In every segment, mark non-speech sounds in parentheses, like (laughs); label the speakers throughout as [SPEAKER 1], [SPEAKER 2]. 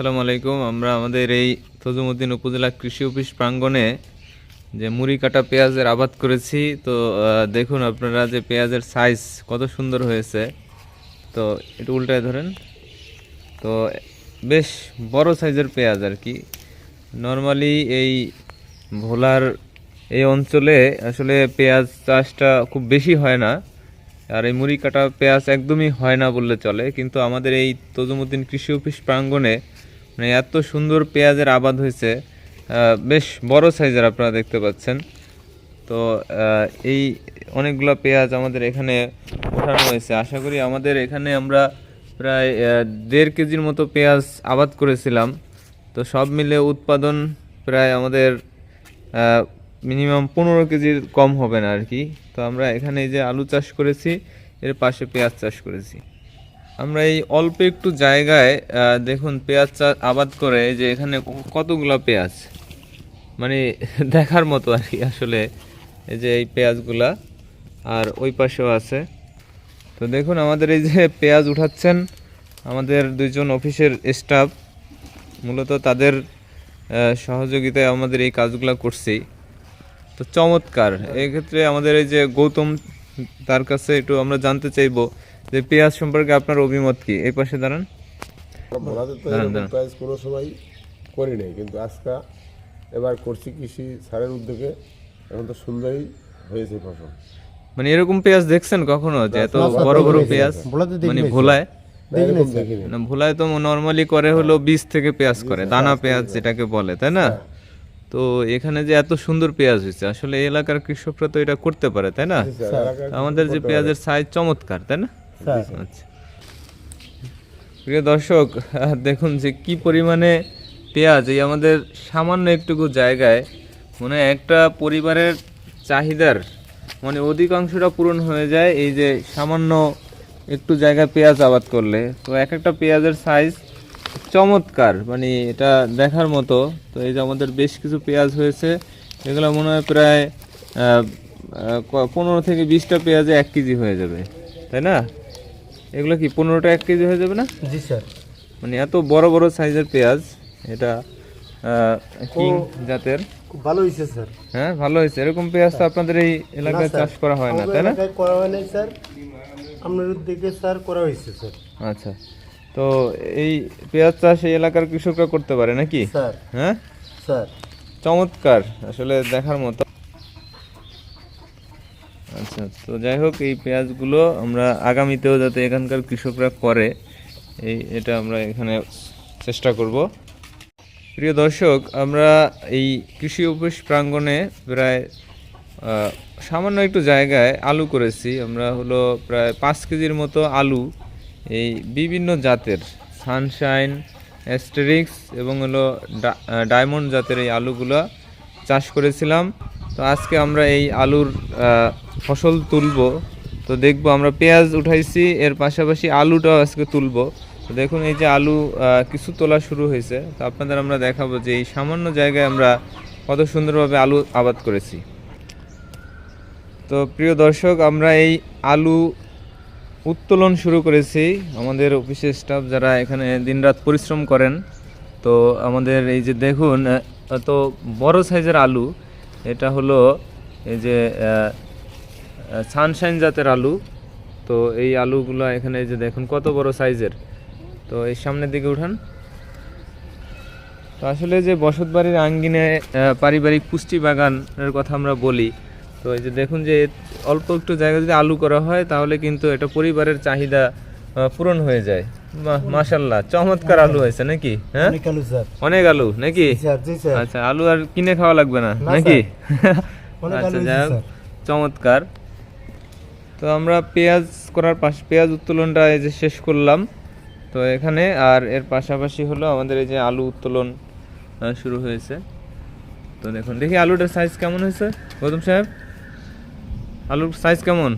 [SPEAKER 1] আসসালামু আলাইকুম। আমরা আমাদের এই তজুমুদ্দিন উপজেলা কৃষি অফিস প্রাঙ্গণে যে মুড়ি কাটা পেঁয়াজের আবাদ করেছি, তো দেখুন আপনারা যে পেঁয়াজের সাইজ কত সুন্দর হয়েছে। তো, একটু উল্টায় ধরেন। তো, বেশ বড় সাইজের পেঁয়াজ আর কি। নর্মালি এই ভোলার এই অঞ্চলে আসলে পেঁয়াজ চাষটা খুব বেশি হয় না। আর এই মুড়ি কাটা পেঁয়াজ একদমই হয় না বললে চলে। কিন্তু আমাদের এই তজুমুদ্দিন কৃষি অফিস প্রাঙ্গণে মানে এত সুন্দর পেঁয়াজের আবাদ হয়েছে বেশ বড় সাইজের আপনারা দেখতে পাচ্ছেন। তো এই অনেকগুলো পেঁয়াজ আমাদের এখানে ওঠানো হয়েছে। আশা করি আমাদের এখানে আমরা প্রায় দেড় কেজির মতো পেঁয়াজ আবাদ করেছিলাম। তো সব মিলে উৎপাদন প্রায় আমাদের মিনিমাম পনেরো কেজির কম হবে না আর কি। তো আমরা এখানে যে আলু চাষ করেছি, এর পাশে পেঁয়াজ চাষ করেছি। আমরা এই অল্প একটু জায়গায় দেখুন, পেঁয়াজ চাষ আবাদ করে যে এখানে কতগুলো পেঁয়াজ? মানে (laughs) দেখার মতো আর কি আসলে এই যে এই পেঁয়াজগুলা। আর ওই পাশেও আছে। তো দেখুন, আমাদের এই যে পেঁয়াজ উঠাচ্ছেন, আমাদের দুইজন অফিসের স্টাফ। মূলত তাদের সহযোগিতায় আমাদের এই কাজগুলো করছি। তো চমৎকার। এক্ষেত্রে আমাদের এই যে গৌতম, তার কাছে একটু আমরা জানতে চাইব যে পেঁয়াজ সম্পর্কে আপনার অভিমত কি? এই পাশে দাঁড়ান।
[SPEAKER 2] প্রাইস কোনো সময় করি নাই কিন্তু আজকে এবার করছি কৃষি সারের উদ্যোগে। এখন তো সুন্দরই হয়েছে ফসল।
[SPEAKER 1] মানে এরকম পেঁয়াজ দেখছেন কখনো? যে এত বড় বড় পেঁয়াজ? মানে ভোলায়?
[SPEAKER 2] না
[SPEAKER 1] ভোলায় তো নর্মালি করে হলো বীজ থেকে পেঁয়াজ করে দানা পেঁয়াজ যেটাকে বলে তাই না? তো এখানে যে এত সুন্দর পেঁয়াজ হয়েছে আসলে এলাকার কৃষকরা তো এটা করতে পারে তাই না? আমাদের যে পেঁয়াজের সাইজ চমৎকার তাই না? আচ্ছা। প্রিয় দর্শক দেখুন যে কি পরিমাণে পেঁয়াজ এই আমাদের সামান্য একটুকু জায়গায় মানে একটা পরিবারের চাহিদার মানে অধিকাংশটা পূরণ হয়ে যায় এই যে সামান্য একটু জায়গায় পেঁয়াজ আবাদ করলে। তো এক একটা পেঁয়াজের সাইজ চমৎকার মানে এটা দেখার মতো। তো এই যে আমাদের বেশ কিছু পেঁয়াজ হয়েছে, এগুলো মনে হয় প্রায় পনেরো থেকে বিশটা পেঁয়াজে এক কেজি হয়ে যাবে। তাই না? এগুলো কি পনেরোটা এক কেজি হয়ে যাবে না?
[SPEAKER 3] জি স্যার।
[SPEAKER 1] মানে এত বড় বড় সাইজের পেঁয়াজ এটা কিং জাতের।
[SPEAKER 3] খুব ভালো হয়েছে স্যার।
[SPEAKER 1] হ্যাঁ ভালো হয়েছে। এরকম পেঁয়াজ তো আপনাদের এই এলাকায় চাষ করা হয় না তাই না?
[SPEAKER 3] করা হয় নাই স্যার। আপনার উদ্যোগে স্যার করা হয়েছে স্যার।
[SPEAKER 1] আচ্ছা। তো এই পেঁয়াজ চাষ এই এলাকার কৃষকরা করতে পারে নাকি?
[SPEAKER 3] স্যার।
[SPEAKER 1] হ্যাঁ?
[SPEAKER 3] স্যার।
[SPEAKER 1] চমৎকার। আসলে দেখার মতো। আচ্ছা তো যাই হোক এই পেঁয়াজগুলো আমরা আগামীতেও যাতে এখানকার কৃষকরা করে, এই এটা আমরা এখানে চেষ্টা করব। প্রিয় দর্শক, আমরা এই কৃষি অফিস প্রাঙ্গণে প্রায় সামান্য একটু জায়গায় আলু করেছি। আমরা হলো প্রায় পাঁচ কেজির মতো আলু এই বিভিন্ন জাতের, সানশাইন অ্যাস্টেরিক্স এবং হলো ডায়মন্ড জাতের এই আলুগুলো চাষ করেছিলাম। তো আজকে আমরা এই আলুর ফসল তুলব। তো দেখব আমরা পেঁয়াজ উঠাইছি, এর পাশাপাশি আলুটাও আজকে তুলবো। তো দেখুন এই যে আলু কিছু তোলা শুরু হয়েছে। তো আপনাদের আমরা দেখাবো যে এই সামান্য জায়গায় আমরা কত সুন্দরভাবে আলু আবাদ করেছি। তো প্রিয় দর্শক, আমরা এই আলু উত্তোলন শুরু করেছি। আমাদের অফিসের স্টাফ যারা এখানে দিনরাত পরিশ্রম করেন, তো আমাদের এই যে দেখুন, এত বড় সাইজের আলু, এটা হলো এই যে সানশাইন জাতের আলু। তো এই আলুগুলো এখানে যে দেখুন কত বড় সাইজের। তো এই সামনের দিকে উঠান। তো আসলে যে বসত বাড়ির আঙ্গিনে পারিবারিক পুষ্টি বাগানের কথা আমরা বলি তো এই যে দেখুন যে অল্প একটু জায়গা যদি আলু করা হয় তাহলে কিন্তু এটা পরিবারের চাহিদা পূরণ হয়ে যায়। মাশাল্লাহ চমৎকার আলু হয়েছে নাকি? হ্যাঁ?
[SPEAKER 3] অনেক আলু
[SPEAKER 1] নাকি? আচ্ছা আলু আর কিনে খাওয়া লাগবে না
[SPEAKER 3] না,
[SPEAKER 1] নাকি? (laughs) আচ্ছা যাই হোক, চমৎকার। তো আমরা পেঁয়াজ করার পাশ পেঁয়াজ উত্তোলনটা এই যে শেষ করলাম। তো এখানে আর এর পাশাপাশি হলো আমাদের এই যে আলু উত্তোলন শুরু হয়েছে। তো দেখুন দেখি আলুটার সাইজ কেমন হয়েছে? গৌতম সাহেব? আলুর সাইজ কেমন?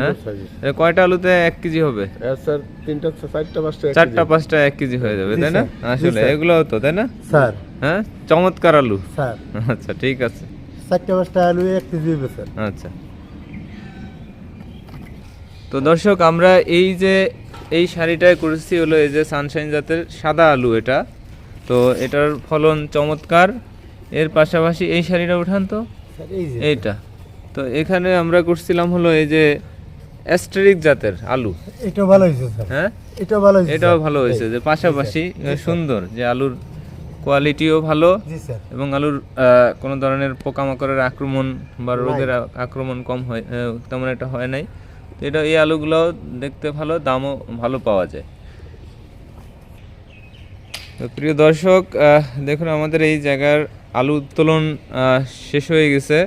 [SPEAKER 1] হ্যাঁ? কয়টা আলুতে এক কেজি হবে?
[SPEAKER 2] স্যার তিনটা চারটা পাঁচটা
[SPEAKER 1] চারটা পাঁচটা এক কেজি হয়ে যাবে তাই না? আসলে। এগুলো তো তাই না?
[SPEAKER 3] স্যার।
[SPEAKER 1] হ্যাঁ? চমৎকার আলু।
[SPEAKER 3] স্যার।
[SPEAKER 1] আচ্ছা ঠিক আছে।
[SPEAKER 3] চারটে পাঁচটা আলু এক কেজি হবে স্যার
[SPEAKER 1] আচ্ছা। তো দর্শক আমরা এই যে এই শাড়িটায় করেছি হলো এই যে সানশাইন জাতের সাদা আলু এটা। তো এটার ফলন চমৎকার। এর পাশাপাশি এই শাড়িটা উঠান তো। এইটা। তো এখানে আমরা করছিলাম হলো এই যে অ্যাস্টেরিক জাতের আলু।
[SPEAKER 3] এটা ভালো হয়েছে
[SPEAKER 1] হ্যাঁ?
[SPEAKER 3] এটা ভালো হয়েছে
[SPEAKER 1] এটাও ভালো হয়েছে যে পাশাপাশি সুন্দর যে আলুর কোয়ালিটিও ভালো এবং আলুর কোনো ধরনের পোকামাকড়ের আক্রমণ বা রোগের আক্রমণ কম হয় তেমন একটা হয় নাই। তো এটা এই আলুগুলো দেখতে ভালো, দামও ভালো পাওয়া যায়। তো প্রিয় দর্শক দেখুন আমাদের এই জায়গার আলু উত্তোলন শেষ হয়ে গেছে।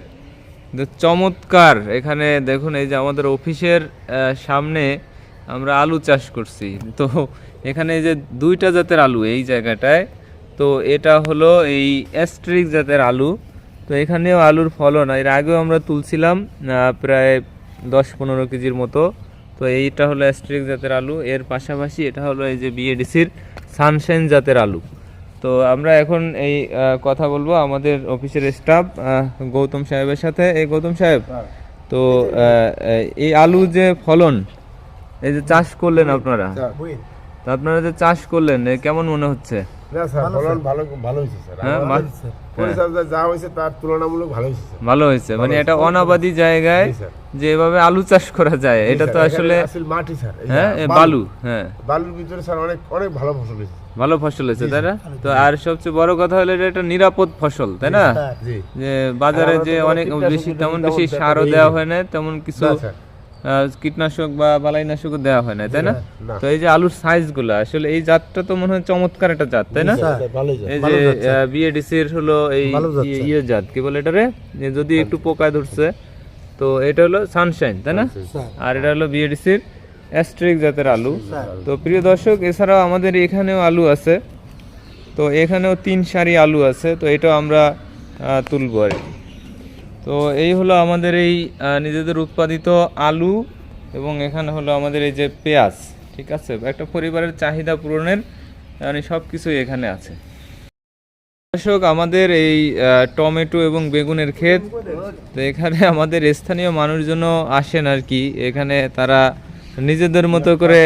[SPEAKER 1] চমৎকার, এখানে দেখুন এই যে আমাদের অফিসের সামনে আমরা আলু চাষ করছি। তো এখানে যে দুইটা জাতের আলু এই জায়গাটায়। তো এটা হলো এই অ্যাস্ট্রিক জাতের আলু। তো এখানেও আলুর ফলন, এর আগেও আমরা তুলছিলাম প্রায় দশ পনেরো কেজির মতো। তো এইটা হলো অ্যাস্ট্রিক জাতের আলু। এর পাশাপাশি এটা হলো এই যে বিএডিসির সানশাইন জাতের আলু। তো আমরা এখন এই কথা বলব আমাদের অফিসের স্টাফ গৌতম সাহেবের সাথে। এই গৌতম সাহেব তো আহ, এই আলু যে ফলন এই যে চাষ করলেন আপনারা?
[SPEAKER 3] বুঝলেন?
[SPEAKER 1] আপনারা যে চাষ করলেন কেমন মনে হচ্ছে?
[SPEAKER 2] না স্যার ফলন ভালো ভালো হয়েছে স্যার।
[SPEAKER 1] হ্যাঁ
[SPEAKER 2] আমার
[SPEAKER 1] মা-
[SPEAKER 3] স্যার।
[SPEAKER 2] পরিচর্যা যা হয়েছে তার তুলনামূলক ভালো হয়েছে
[SPEAKER 1] ভালো হয়েছে। মানে এটা অনাবাদি জায়গায়
[SPEAKER 2] জি, স্যার।
[SPEAKER 1] যে এভাবে আলু চাষ করা যায় এটা তো আসলে
[SPEAKER 2] মাটি স্যার
[SPEAKER 1] হ্যাঁ বালু। হ্যাঁ।
[SPEAKER 2] বালুর ভিতরে স্যার অনেক অনেক ভালো ফসল হয়েছে।
[SPEAKER 1] ভালো ফসল হয়েছে তাই না? তো আর সবচেয়ে বড় কথা হলো এটা একটা নিরাপদ ফসল তাই না? যে বাজারে যে অনেক বেশি
[SPEAKER 2] তেমন
[SPEAKER 1] বেশি সারও দেওয়া হয় না তেমন কিছু কীটনাশক বা বালাইনাশকও দেওয়া হয় না তাই না। তো এই যে আলুর সাইজগুলো আসলে এই জাতটা তো মনে হয় চমৎকার একটা জাত তাই না? এই যে বিএডিসির হলো এই ইয়ে- ইয়ে জাত কি বলে এটারে? যদি একটু পোকায় ধরছে তো এটা হলো সানশাইন তাই না? আর এটা হলো বিএডিসির অ্যাস্ট্রিক জাতের আলু। তো প্রিয় দর্শক এছাড়াও আমাদের এখানেও আলু আছে। তো এখানেও তিন সারি আলু আছে তো এটাও আমরা তুলবো আর কি। তো এই হলো আমাদের এই নিজেদের উৎপাদিত আলু এবং এখানে হলো আমাদের এই যে পেঁয়াজ, ঠিক আছে? একটা পরিবারের চাহিদা পূরণের মানে সব কিছুই এখানে আছে। দর্শক, আমাদের এই টমেটো এবং বেগুনের ক্ষেত, তো এখানে (laughs) আমাদের স্থানীয় মানুষজন আসেন আর কি। এখানে তারা নিজেদের মতো করে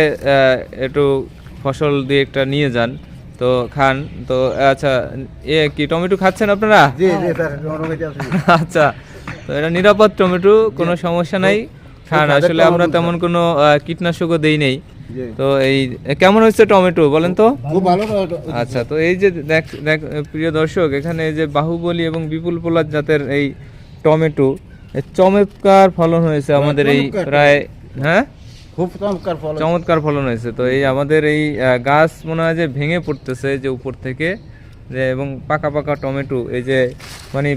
[SPEAKER 1] একটু ফসল দিয়ে একটা নিয়ে যান। তো খান তো আচ্ছা এ কি টমেটো খাচ্ছেন আপনারা? আচ্ছা তো এটা নিরাপদ টমেটো কোনো সমস্যা নাই। খান আসলে আমরা তেমন কোনো কীটনাশকও দেই নেই। তো এই কেমন হচ্ছে টমেটো বলেন তো?
[SPEAKER 3] খুব ভালো
[SPEAKER 1] আচ্ছা তো এই যে দেখ দেখ প্রিয় দর্শক এখানে এই যে বাহুবলী এবং বিপুল পোলার জাতের এই টমেটো চমৎকার ফলন হয়েছে আমাদের এই প্রায় হ্যাঁ?
[SPEAKER 3] খুব চমৎকার ফল
[SPEAKER 1] চমৎকার ফলন হয়েছে। তো এই আমাদের এই গাছ মনে হয় যে ভেঙে পড়তেছে যে উপর থেকে যে এবং পাকা পাকা টমেটো এই যে মানে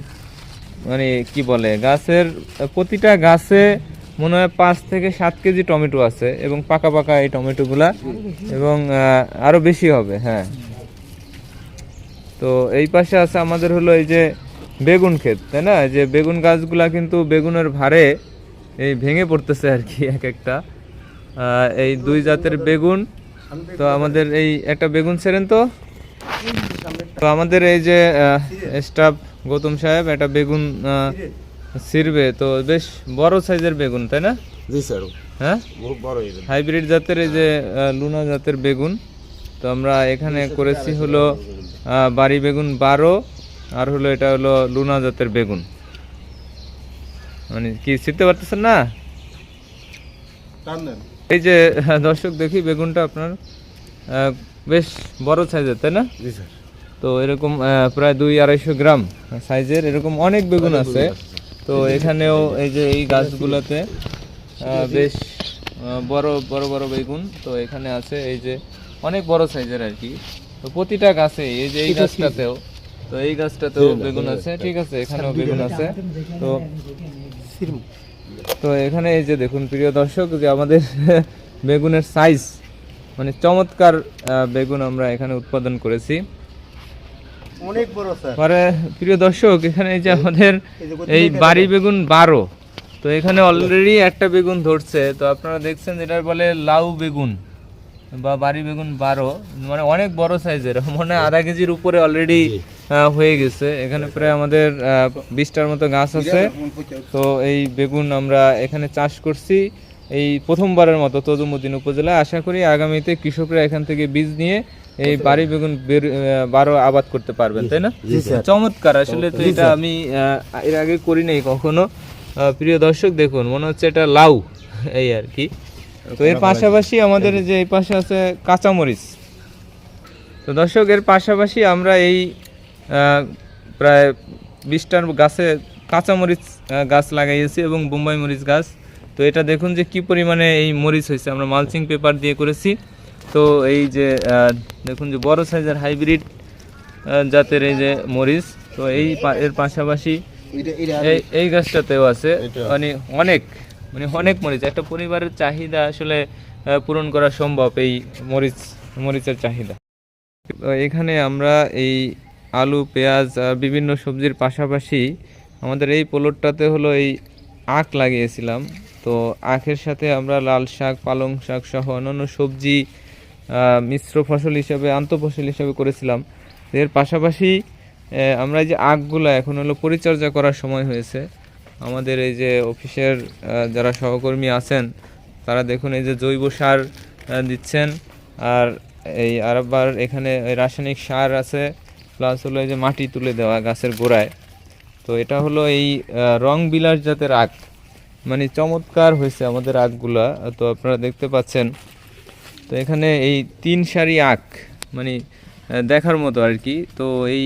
[SPEAKER 1] মানে কি বলে গাছের প্রতিটা গাছে মনে হয় পাঁচ থেকে সাত কেজি টমেটো আছে এবং পাকা পাকা এই টমেটোগুলা এবং আহ, আরও বেশি হবে হ্যাঁ। তো এই পাশে আছে আমাদের হলো এই যে বেগুন ক্ষেত তাই না? যে বেগুন গাছগুলা কিন্তু বেগুনের ভারে এই ভেঙে পড়তেছে আর কি এক একটা। এই দুই জাতের বেগুন। তো আমাদের এই একটা বেগুন ছেড়েন তো। তো আমাদের এই যে স্টাফ গৌতম সাহেব একটা বেগুন ছিড়বে। তো বেশ বড় সাইজের বেগুন তাই না?
[SPEAKER 2] জি স্যার।
[SPEAKER 1] হ্যাঁ? হাইব্রিড জাতের এই যে লুনা জাতের বেগুন। তো আমরা এখানে করেছি হলো বাড়ি বেগুন বারো আর হলো এটা হলো লুনা জাতের বেগুন। মানে কি ছিটতে পারতেছেন না? এই যে আহ, দর্শক দেখি বেগুনটা আপনার বেশ বড় সাইজের তাই না?
[SPEAKER 2] জি স্যার।
[SPEAKER 1] তো এরকম প্রায় দুই আড়াইশো গ্রাম সাইজের এরকম অনেক বেগুন আছে। তো এখানেও এই যে এই গাছগুলোতে বেশ বড় বড় বড় বেগুন। তো এখানে আছে এই যে অনেক বড় সাইজের আর কি। তো প্রতিটা গাছে এই যে এই গাছটাতেও তো এই গাছটাতেও বেগুন আছে। ঠিক আছে এখানেও বেগুন আছে। তো তো এখানে এই যে দেখুন প্রিয় দর্শক যে আমাদের (laughs) বেগুনের সাইজ মানে চমৎকার বেগুন আমরা এখানে উৎপাদন করেছি।
[SPEAKER 3] অনেক বড় স্যার।
[SPEAKER 1] পরে প্রিয় দর্শক এখানে এই যে আমাদের
[SPEAKER 3] এই
[SPEAKER 1] বাড়ি বেগুন বারো। তো এখানে অলরেডি একটা বেগুন ধরছে। তো আপনারা দেখছেন যেটা বলে লাউ বেগুন বা বাড়ি বেগুন বারো। মানে অনেক বড় সাইজের মানে আধা কেজির উপরে অলরেডি হয়ে গেছে। এখানে প্রায় আমাদের বিশটার মতো গাছ আছে। তো এই বেগুন আমরা এখানে চাষ করছি এই প্রথমবারের মতো তজুমুদ্দিন উপজেলায়। আশা করি আগামীতে কৃষকরা এখান থেকে বীজ নিয়ে এই বাড়ি বেগুন বারো আবাদ করতে পারবেন তাই না? চমৎকার। আসলে তো এটা আমি এর আগে করি নাই কখনো। প্রিয় দর্শক দেখুন মনে হচ্ছে এটা লাউ (laughs) এই আর কি। তো এর পাশাপাশি আমাদের যে এই পাশে আছে কাঁচামরিচ। তো দর্শক এর পাশাপাশি আমরা এই প্রায় বিশটার গাছে কাঁচামরিচ গাছ লাগাইয়েছি এবং বোম্বাই মরিচ গাছ। তো এটা দেখুন যে কি পরিমাণে এই মরিচ হয়েছে। আমরা মালচিং পেপার দিয়ে করেছি। তো এই যে দেখুন যে বড় সাইজের হাইব্রিড জাতের এই যে মরিচ তো এই এর পাশাপাশি এই এই গাছটাতেও আছে। মানে অনেক মানে অনেক মরিচ। একটা পরিবারের চাহিদা আসলে পূরণ করা সম্ভব এই মরিচ মরিচের চাহিদা। এখানে আমরা এই আলু, পেঁয়াজ বিভিন্ন সবজির পাশাপাশি আমাদের এই পোলটটাতে হলো এই আখ লাগিয়েছিলাম। তো আখের সাথে আমরা লাল শাক, পালং শাক সহ অন্যান্য সবজি মিশ্র ফসল হিসাবে, আন্তঃফসল হিসাবে করেছিলাম। এর পাশাপাশি আমরা এই যে আখগুলো এখন হলো পরিচর্যা করার সময় হয়েছে। আমাদের এই যে অফিসের যারা সহকর্মী আছেন, তারা দেখুন এই যে জৈব সার দিচ্ছেন। আর এই আরবার এখানে রাসায়নিক সার আছে। প্লাস হলো এই যে মাটি তুলে দেওয়া গাছের গোড়ায়। তো এটা হলো এই রং বিলাস জাতের আখ। মানে চমৎকার হয়েছে আমাদের আখগুলা। তো আপনারা দেখতে পাচ্ছেন। তো এখানে এই তিন সারি আখ মানে দেখার মতো আর কি। তো এই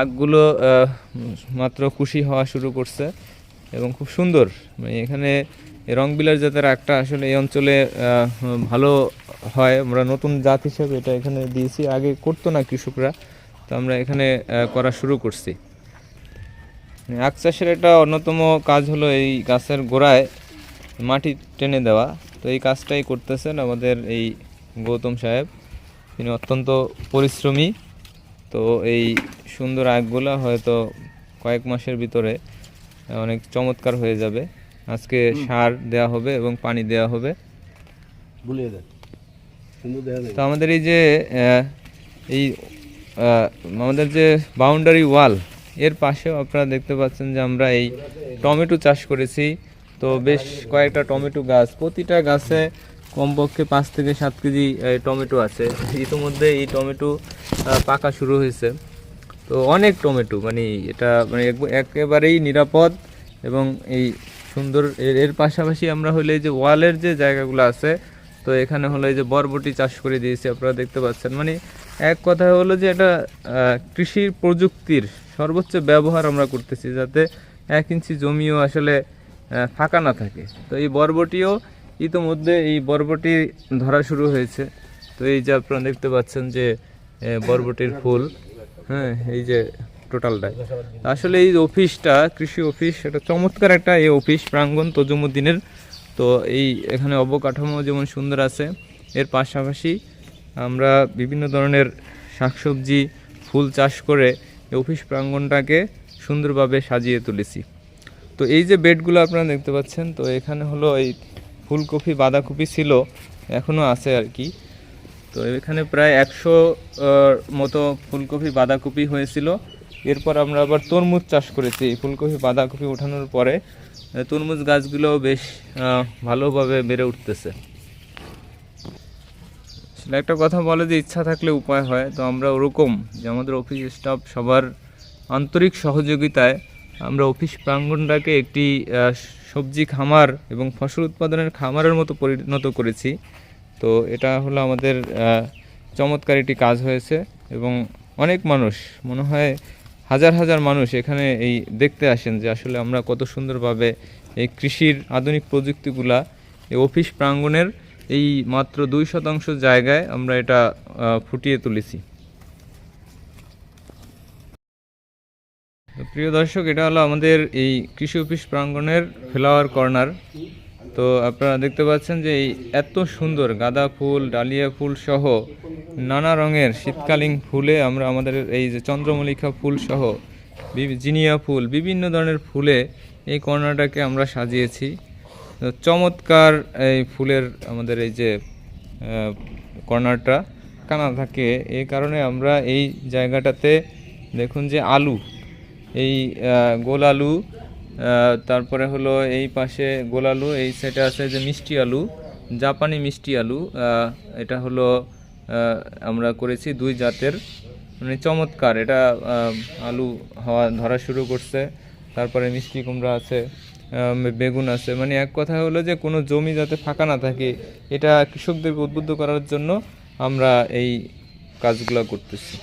[SPEAKER 1] আখগুলো মাত্র খুশি হওয়া শুরু করছে এবং খুব সুন্দর। মানে এখানে এই রংবিলার জাতের আখটা আসলে এই অঞ্চলে ভালো হয়। আমরা নতুন জাত হিসেবে এটা এখানে দিয়েছি। আগে করতো না কৃষকরা। তো আমরা এখানে করা শুরু করছি। মানে আখ চাষের একটা অন্যতম কাজ হলো এই গাছের গোড়ায় মাটি টেনে দেওয়া। তো এই কাজটাই করতেছেন আমাদের এই গৌতম সাহেব। তিনি অত্যন্ত পরিশ্রমী। তো এই সুন্দর আখগুলা হয়তো কয়েক মাসের ভিতরে অনেক চমৎকার হয়ে যাবে। আজকে সার দেওয়া হবে এবং পানি দেওয়া হবে। তো আমাদের এই যে এই আমাদের যে বাউন্ডারি ওয়াল এর পাশেও আপনারা দেখতে পাচ্ছেন যে আমরা এই টমেটো চাষ করেছি। তো বেশ কয়েকটা টমেটো গাছ, প্রতিটা গাছে কমপক্ষে পাঁচ থেকে সাত কেজি টমেটো আছে। ইতিমধ্যে এই টমেটো পাকা শুরু হয়েছে। তো অনেক টমেটো মানে এটা মানে একেবারেই নিরাপদ এবং এই সুন্দর, এর পাশাপাশি আমরা হলে যে ওয়ালের যে জায়গাগুলো আছে, তো এখানে হলো এই যে বরবটি চাষ করে দিয়েছি, আপনারা দেখতে পাচ্ছেন। মানে এক কথায় হলো যে এটা কৃষি প্রযুক্তির সর্বোচ্চ ব্যবহার আমরা করতেছি যাতে এক ইঞ্চি জমিও আসলে ফাঁকা না থাকে। তো এই বরবটিও ইতোমধ্যে এই বরবটি ধরা শুরু হয়েছে। তো এই যে আপনারা দেখতে পাচ্ছেন যে বরবটির ফুল হ্যাঁ এই যে টোটালটাই। আসলে এই অফিসটা, কৃষি অফিস, এটা চমৎকার একটা এই অফিস প্রাঙ্গণ তজুমুদ্দিনের। তো এই এখানে অবকাঠামো যেমন সুন্দর আছে, এর পাশাপাশি আমরা বিভিন্ন ধরনের শাকসবজি, ফুল চাষ করে অফিস প্রাঙ্গণটাকে সুন্দরভাবে সাজিয়ে তুলেছি। তো এই যে বেডগুলো আপনারা দেখতে পাচ্ছেন, তো এখানে হলো এই ফুলকপি, বাঁধাকপি ছিল এখনও আছে আর কি। তো এখানে প্রায় একশো মতো ফুলকপি, বাঁধাকপি হয়েছিল। এরপর আমরা আবার তরমুজ চাষ করেছি। ফুলকপি, বাঁধাকপি ওঠানোর পরে তরমুজ গাছগুলোও বেশ ভালোভাবে বেড়ে উঠতেছে। আসলে একটা কথা বলে যে ইচ্ছা থাকলে উপায় হয়। তো আমরা ওরকম যে আমাদের অফিস স্টাফ সবার আন্তরিক সহযোগিতায় আমরা অফিস প্রাঙ্গণটাকে একটি সবজি খামার এবং ফসল উৎপাদনের খামারের মতো পরিণত করেছি। তো এটা হলো আমাদের চমৎকার একটি কাজ হয়েছে এবং অনেক মানুষ, মনে হয় হাজার হাজার মানুষ এখানে এই দেখতে আসেন যে আসলে আমরা কত সুন্দরভাবে এই কৃষির আধুনিক প্রযুক্তিগুলা এই অফিস প্রাঙ্গণের এই মাত্র দুই শতাংশ জায়গায় আমরা এটা ফুটিয়ে তুলেছি। প্রিয় দর্শক, এটা হলো আমাদের এই কৃষি অফিস প্রাঙ্গণের ফ্লাওয়ার কর্নার। তো আপনারা দেখতে পাচ্ছেন যে এই এত সুন্দর গাঁদা ফুল, ডালিয়া ফুল সহ নানা রঙের শীতকালীন ফুলে আমরা আমাদের এই যে চন্দ্রমল্লিকা ফুল সহ জিনিয়া ফুল, বিভিন্ন ধরনের ফুলে এই কর্নারটাকে আমরা সাজিয়েছি। চমৎকার এই ফুলের আমাদের এই যে কর্নারটা কানা থাকে। এই কারণে আমরা এই জায়গাটাতে দেখুন যে আলু, এই গোল আলু তারপরে হলো এই পাশে গোল আলু, এই সাইডে আছে যে মিষ্টি আলু, জাপানি মিষ্টি আলু এটা হলো আমরা করেছি দুই জাতের। মানে চমৎকার, এটা আলু হওয়া, ধরা শুরু করছে। তারপরে মিষ্টি কুমড়া আছে। বেগুন আছে। মানে এক কথা হলো যে, কোনো জমি যাতে ফাঁকা না থাকে, এটা কৃষকদেরকে উদ্বুদ্ধ করার জন্য আমরা এই কাজগুলো করতেছি।